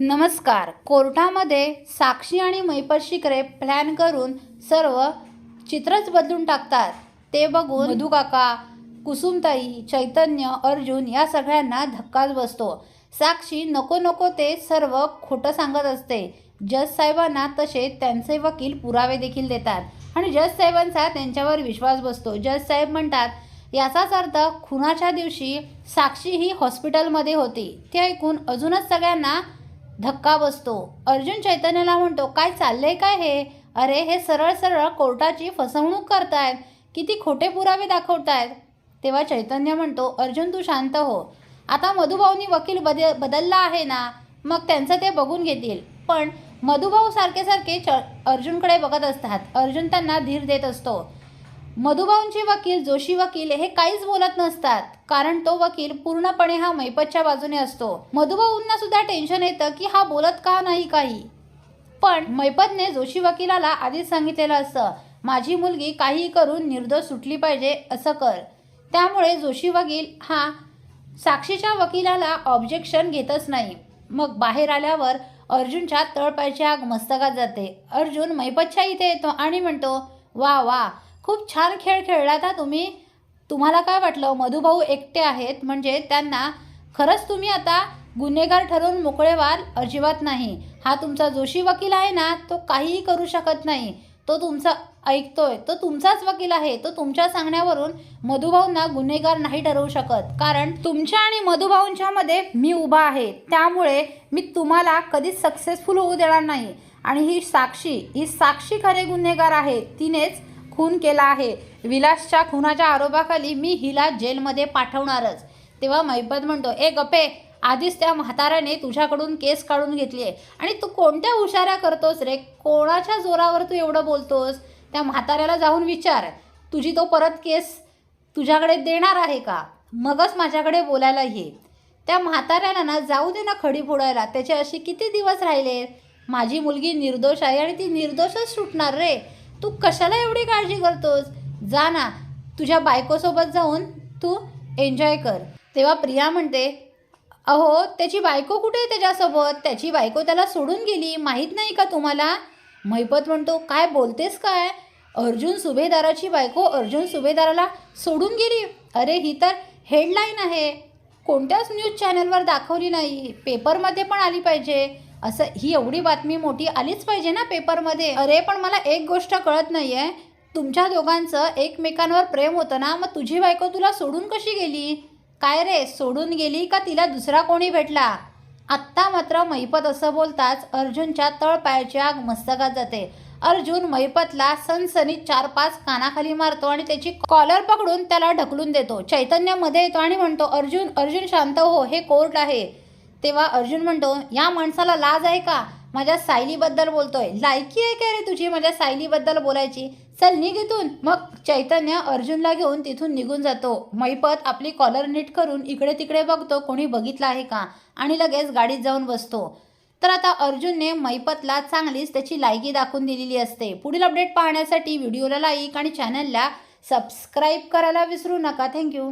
नमस्कार. कोर्टामध्ये साक्षी आणि मैपशिकरे प्लॅन करून सर्व चित्रच बदलून टाकतात. ते बघून मधुकाका कुसुमताई चैतन्य अर्जुन या सगळ्यांना धक्काच बसतो. साक्षी नको नको ते सर्व खोटं सांगत असते. जज साहेबांना तसे त्यांचे वकील पुरावे देखील देतात आणि जज साहेबांचा त्यांच्यावर विश्वास बसतो. जज साहेब म्हणतात याचाच अर्थ खुनाच्या दिवशी साक्षी ही हॉस्पिटलमध्ये होती. ते ऐकून अजूनच सगळ्यांना धक्का बसतो. अर्जुन चैतन्याला म्हणतो काय चाललंय काय हे? अरे हे सरळ सरळ कोर्टाची फसवणूक करतायत. किती खोटे पुरावे दाखवतायत. तेव्हा चैतन्य म्हणतो अर्जुन तू शांत हो. आता मधुभाऊनी वकील बद बदलला आहे ना मग त्यांचं ते बघून घेतील. पण मधुभाऊ सारखे सारखे च अर्जुनकडे बघत असतात. अर्जुन त्यांना धीर देत असतो. मधुभाऊंचे वकील जोशी वकील हे काहीच बोलत नसतात. कारण तो वकील पूर्णपणे हा मैपतच्या बाजूने असतो. मधुबाऊंना सुद्धा टेन्शन येतं की हा बोलत का नाही काही. पण मैपतने जोशी वकिलाला आधीच सांगितलेलं असतं माझी मुलगी काहीही करून निर्दोष सुटली पाहिजे असं कर. त्यामुळे जोशी वकील हा साक्षीच्या वकिलाला ऑब्जेक्शन घेतच नाही. मग बाहेर आल्यावर अर्जुनच्या तळपायची आग मस्तकात जाते. अर्जुन मैपतच्या इथे येतो आणि म्हणतो वा वा खूप छान खेळ खेळला हा तुम्ही तुम्हाला काय वाटलं? मधुभाऊ एकटे आहेत म्हणजे त्यांना खरंच तुम्ही आता गुन्हेगार ठरवून मोकळे व्हाल अजिबात नाही. हा तुमचा जोशी वकील आहे ना तो काहीही करू शकत नाही. तो तुमचा ऐकतोय तो तुमचाच वकील आहे. तो तुमच्या सांगण्यावरून मधुभाऊंना गुन्हेगार नाही ठरवू शकत. कारण तुमच्या आणि मधुभाऊंच्या मध्ये मी उभा आहे. त्यामुळे मी तुम्हाला कधीच सक्सेसफुल होऊ देणार नाही. आणि ही साक्षी ही साक्षी खरे गुन्हेगार आहे. तिनेच खून केला आहे. विलासच्या खुनाच्या आरोपाखाली मी हिला जेलमध्ये पाठवणारच. तेव्हा मैपत म्हणतो ए गपे आधीच त्या म्हाताऱ्याने तुझ्याकडून केस काढून घेतली आहे. आणि तू कोणत्या हुशाऱ्या करतोस रे? कोणाच्या जोरावर तू एवढं बोलतोस? त्या म्हाताऱ्याला जाऊन विचार. तुझी तो परत केस तुझ्याकडे देणार आहे का? मगच माझ्याकडे बोलायला ये. त्या म्हाताऱ्याला ना जाऊ दे ना खडी फोडायला. त्याचे असे किती दिवस राहिले? माझी मुलगी निर्दोष आहे आणि ती निर्दोषच सुटणार रे. तू कशाला एवढी काळजी करतोस? जा ना तुझ्या बायकोसोबत जाऊन तू एन्जॉय कर. तेव्हा प्रिया म्हणते अहो त्याची बायको कुठे आहे त्याच्यासोबत? त्याची बायको त्याला सोडून गेली माहीत नाही का तुम्हाला? महिपत म्हणतो काय बोलतेस काय? अर्जुन सुभेदाराची बायको अर्जुन सुभेदाराला सोडून गेली. अरे ही तर हेडलाईन आहे. कोणत्याच न्यूज चॅनलवर दाखवली नाही. पेपरमध्ये पण आली पाहिजे. असं ही एवढी बातमी मोठी आलीच पाहिजे ना पेपरमध्ये? अरे पण मला एक गोष्ट कळत नाही आहे तुमच्या दोघांचं एकमेकांवर प्रेम होतं ना मग तुझी बायको तुला सोडून कशी गेली? काय रे सोडून गेली का तिला दुसरा कोणी भेटला? आत्ता मात्र मैपत असं बोलताच अर्जुनच्या तळपायाची आग मस्तकात जाते. अर्जुन मैपतला सनसनीत चार पाच कानाखाली मारतो आणि त्याची कॉलर पकडून त्याला ढकलून देतो. चैतन्यामध्ये येतो आणि म्हणतो अर्जुन अर्जुन शांत हो हे कोर्ट आहे. तेव्हा अर्जुन म्हणतो या माणसाला लाज आहे का? माझ्या सायलीबद्दल बोलतोय. लायकी आहे का रे तुझी माझ्या सायलीबद्दल बोलायची? चल निघ इथून. मग चैतन्य अर्जुनला घेऊन तिथून निघून जातो. मैपत आपली कॉलर नीट करून इकडे तिकडे बघतो कोणी बघितलं आहे का? आणि लगेच गाडीत जाऊन बसतो. तर आता अर्जुनने मैपतला चांगलीच त्याची लायकी दाखवून दिलेली असते. पुढील अपडेट पाहण्यासाठी व्हिडिओला लाईक आणि चॅनलला सबस्क्राईब करायला विसरू नका. थँक्यू